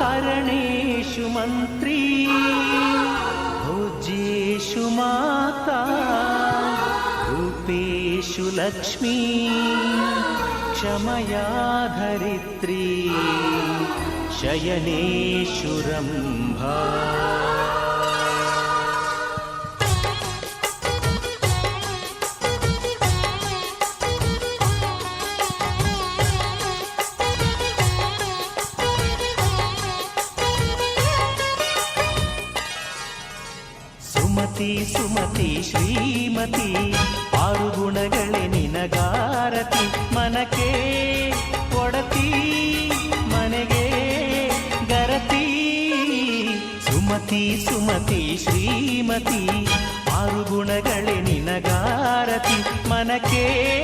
कर्णेषु मन्त्री भोज्येषु माता रूपेषु लक्ष्मी क्षमया धरित्री शयनेषु रम्भा। ಸುಮತಿ ಸುಮತಿ, ಶ್ರೀಮತಿ. ಆರು ಗುಣಗಳೇ ನಿನಗಾರತಿ. ಮನಕ್ಕೆ ಕೊಡತಿ, ಮನೆಗೆ ಗರತಿ. ಸುಮತಿ ಸುಮತಿ, ಶ್ರೀಮತಿ. ಆರು ಗುಣಗಳೇ ನಿನಗಾರತಿ. ಮನಕ್ಕೆ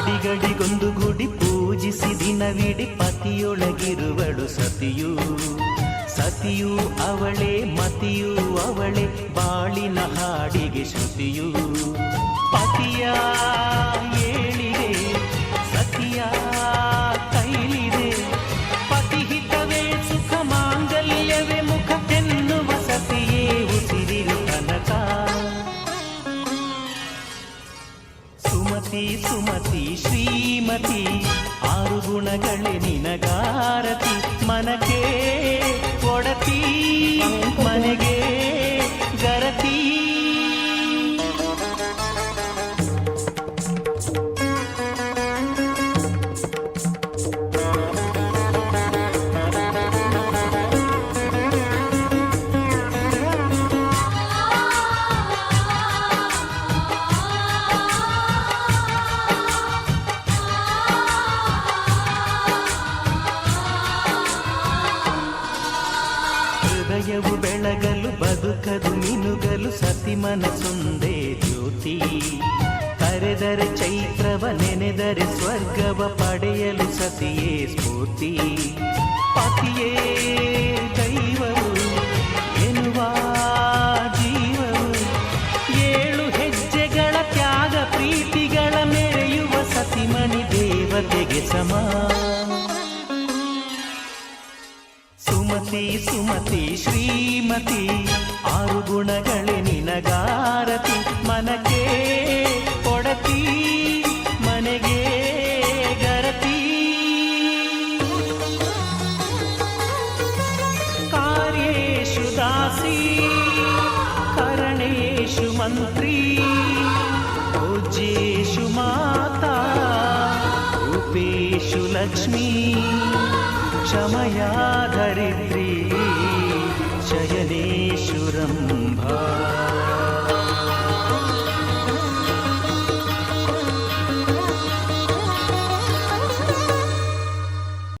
ಅಡಿಗಡಿಗೊಂದು ಗುಡಿ ಪೂಜಿಸಿ ದಿನವಿಡಿ ಪತಿಯೊಳಗಿರುವಳು ಸತಿಯು. ಸತಿಯು ಅವಳೆ, ಮತಿಯು ಅವಳೆ, ಬಾಳಿನ ಹಾಡಿಗೆ ಶ್ರುತಿಯು. ಪತಿಯ ಏಳಿದೆ ಮತಿ ಬದುಕದು ಮಿನುಗಲು ಸತಿ ಮನಸುಂದೇ ಜ್ಯೋತಿ. ಕರೆದರೆ ಚೈತ್ರವ ನೆನೆದರೆ ಸ್ವರ್ಗವ ಪಡೆಯಲು ಸತಿಯೇ ಸ್ಫೂರ್ತಿ. ಪತಿಯೇ ದೈವವು, ಎನ್ನುವ ಜೀವವು. ಏಳು ಹೆಜ್ಜೆಗಳ ತ್ಯಾಗ ಪ್ರೀತಿಗಳ ಮೆರೆಯುವ ಸತಿಮಣಿ ದೇವತೆಗೆ ಸಮ. ಸುಮತಿ ಸುಮತಿ, ಶ್ರೀಮತಿ ಆರು ಗುಣಗಳೇ ನಿನಗಾರತಿ ಮನಕ್ಕೆ ಕೊಡತಿ ಮನೆಗೆ ಗರತಿ ಕಾರ್ಯೇಶು ದಾಸಿ ಕರಣೇಶು ಮಂತ್ರಿ ಪೂಜ್ಯೇಶು ಮಾತಾ ರೂಪೇಶು ಲಕ್ಷ್ಮೀ ಕ್ಷಮಯಾ ಧರಿತ್ರಿ സംരംഭ